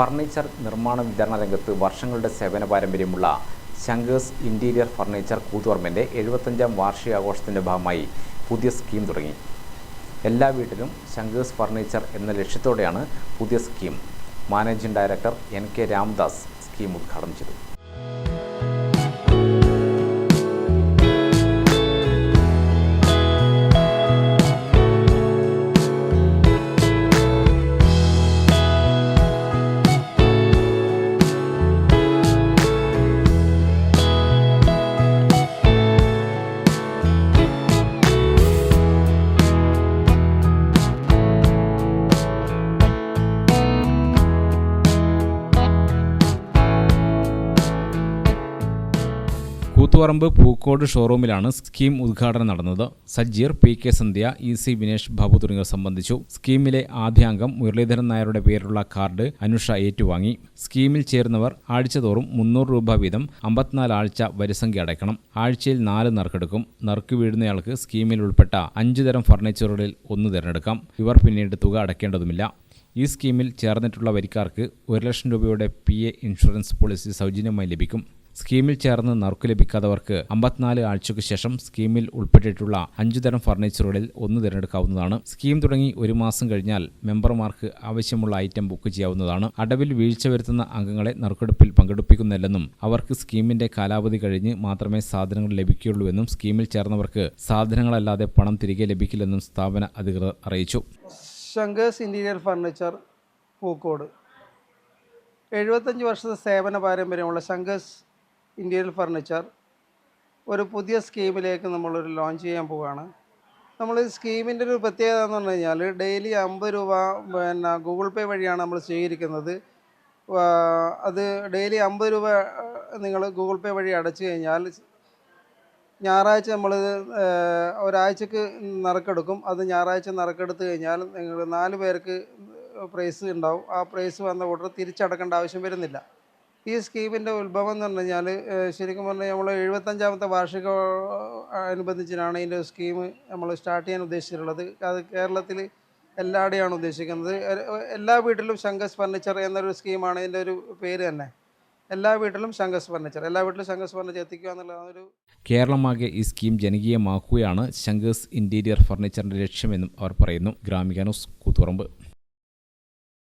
Furniture നിർമ്മാണ വിതരണ രംഗത്ത് വർഷങ്ങളുടെ സേവന പാരമ്പര്യമുള്ള ശങ്കേഴ്സ് ഇന്റീരിയർ ഫർണിച്ചർ കൂത്തുപറമ്പിന്റെ എഴുപത്തഞ്ചാം വാർഷികാഘോഷത്തിന്റെ ഭാഗമായി പുതിയ സ്കീം തുടങ്ങി. എല്ലാ വീട്ടിലും ശങ്കേഴ്സ് ഫർണിച്ചർ എന്ന ലക്ഷ്യത്തോടെയാണ് പുതിയ scheme. Managing director N K Ramdas scheme ഉദ്ഘാടനം ചെയ്തു. കൂത്തുപറമ്പ് പൂക്കോട് ഷോറൂമിലാണ് സ്കീം ഉദ്ഘാടനം നടന്നത്. Sajjeer P K Sandhya E C Vinesh Babu തുടങ്ങിയവർ സംബന്ധിച്ചു. സ്കീമിലെ ആദ്യ അംഗം മുരളീധരൻ നായരുടെ പേരിലുള്ള കാർഡ് അനുഷ ഏറ്റുവാങ്ങി. സ്കീമിൽ ചേരുന്നവർ ആഴ്ചതോറും മുന്നൂറ് രൂപ വീതം അമ്പത്തിനാല് ആഴ്ച വരിസംഖ്യ അടയ്ക്കണം. ആഴ്ചയിൽ നാല് നറുക്കെടുക്കും. നറുക്ക് വീഴുന്നയാൾക്ക് സ്കീമിൽ ഉൾപ്പെട്ട അഞ്ചു തരം ഫർണിച്ചറുകളിൽ ഒന്ന് തിരഞ്ഞെടുക്കാം. ഇവർ പിന്നീട് തുക അടയ്ക്കേണ്ടതുമില്ല. ഈ സ്കീമിൽ ചേർന്നിട്ടുള്ള വരിക്കാർക്ക് ഒരു ലക്ഷം രൂപയുടെ പി എ ഇൻഷുറൻസ് പോളിസി സൗജന്യമായി ലഭിക്കും. സ്കീമിൽ ചേർന്ന് നറുക്ക് ലഭിക്കാത്തവർക്ക് അമ്പത്തിനാല് ആഴ്ചയ്ക്ക് ശേഷം സ്കീമിൽ ഉൾപ്പെട്ടിട്ടുള്ള അഞ്ചു തരം ഫർണിച്ചറുകളിൽ ഒന്ന് തിരഞ്ഞെടുക്കാവുന്നതാണ്. സ്കീം തുടങ്ങി ഒരു മാസം കഴിഞ്ഞാൽ മെമ്പർമാർക്ക് ആവശ്യമുള്ള ഐറ്റം ബുക്ക് ചെയ്യാവുന്നതാണ്. അടവിൽ വീഴ്ച വരുത്തുന്ന അംഗങ്ങളെ നറുക്കെടുപ്പിൽ പങ്കെടുപ്പിക്കുന്നില്ലെന്നും അവർക്ക് സ്കീമിന്റെ കാലാവധി കഴിഞ്ഞ് മാത്രമേ സാധനങ്ങൾ ലഭിക്കുകയുള്ളൂവെന്നും സ്കീമിൽ ചേർന്നവർക്ക് സാധനങ്ങളല്ലാതെ പണം തിരികെ ലഭിക്കില്ലെന്നും സ്ഥാപന അധികൃതർ അറിയിച്ചു. Interior furniture Pookode. എഴുപത്തഞ്ച് വർഷത്തെ സേവന പാരമ്പര്യമുള്ള ശങ്കേഴ്സ് ഇന്റീരിയർ ഫർണിച്ചർ ഒരു പുതിയ സ്കീമിലേക്ക് നമ്മളൊരു ലോഞ്ച് ചെയ്യാൻ പോവുകയാണ്. നമ്മൾ ഈ സ്കീമിന്റെ ഒരു പ്രത്യേകത എന്ന് പറഞ്ഞു കഴിഞ്ഞാൽ ഡെയിലി അമ്പത് രൂപ പിന്നെ ഗൂഗിൾ പേ വഴിയാണ് നമ്മൾ സ്വീകരിക്കുന്നത്. അത് ഡെയിലി അമ്പത് രൂപ നിങ്ങൾ ഗൂഗിൾ പേ വഴി അടച്ചു കഴിഞ്ഞാൽ ഞായറാഴ്ച നമ്മൾ ഒരാഴ്ചക്ക് നറുക്കെടുക്കും. അത് ഞായറാഴ്ച നറുക്കെടുത്ത് കഴിഞ്ഞാൽ നിങ്ങൾ നാല് പേർക്ക് പ്രൈസ് ഉണ്ടാവും. ആ പ്രൈസ് വന്ന കൂട്ടർ തിരിച്ചടക്കേണ്ട ആവശ്യം വരുന്നില്ല. ഈ സ്കീമിന്റെ ഉത്ഭവം എന്ന് പറഞ്ഞു കഴിഞ്ഞാൽ ശരിക്കും പറഞ്ഞാൽ നമ്മൾ എഴുപത്തഞ്ചാമത്തെ വാർഷിക അനുബന്ധിച്ചിട്ടാണ് ഇതിന്റെ സ്കീം നമ്മൾ സ്റ്റാർട്ട് ചെയ്യാൻ ഉദ്ദേശിച്ചിട്ടുള്ളത്. അത് കേരളത്തിൽ എല്ലാവിടെയാണ് ഉദ്ദേശിക്കുന്നത്. എല്ലാ വീട്ടിലും ശങ്കസ് ഫർണിച്ചർ എന്നൊരു സ്കീമാണ് ഇതിന്റെ ഒരു പേര് തന്നെ. എല്ലാ വീട്ടിലും ശങ്കസ് ഫർണിച്ചർ. എല്ലാ വീട്ടിലും ശങ്കസ് ഫർണിച്ചർ എത്തിക്കുക എന്നുള്ളതൊരു കേരളമാകെ ഈ സ്കീം ജനകീയമാക്കുകയാണ് ശങ്കസ് ഇന്റീരിയർ ഫർണിച്ചറിന്റെ ലക്ഷ്യമെന്നും അവർ പറയുന്നു. ഗ്രാമിക ന്യൂസ് കൂത്തുപറമ്പ്.